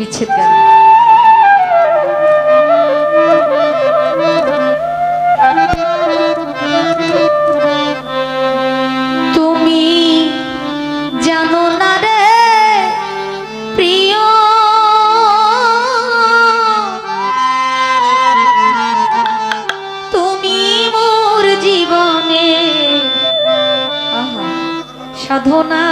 বিচ্ছেদ কেন তুমি না রে প্রিয়। তুমি মোর জীবনে সাধনা।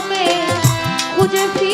ঘমে খুঁজে ফিরি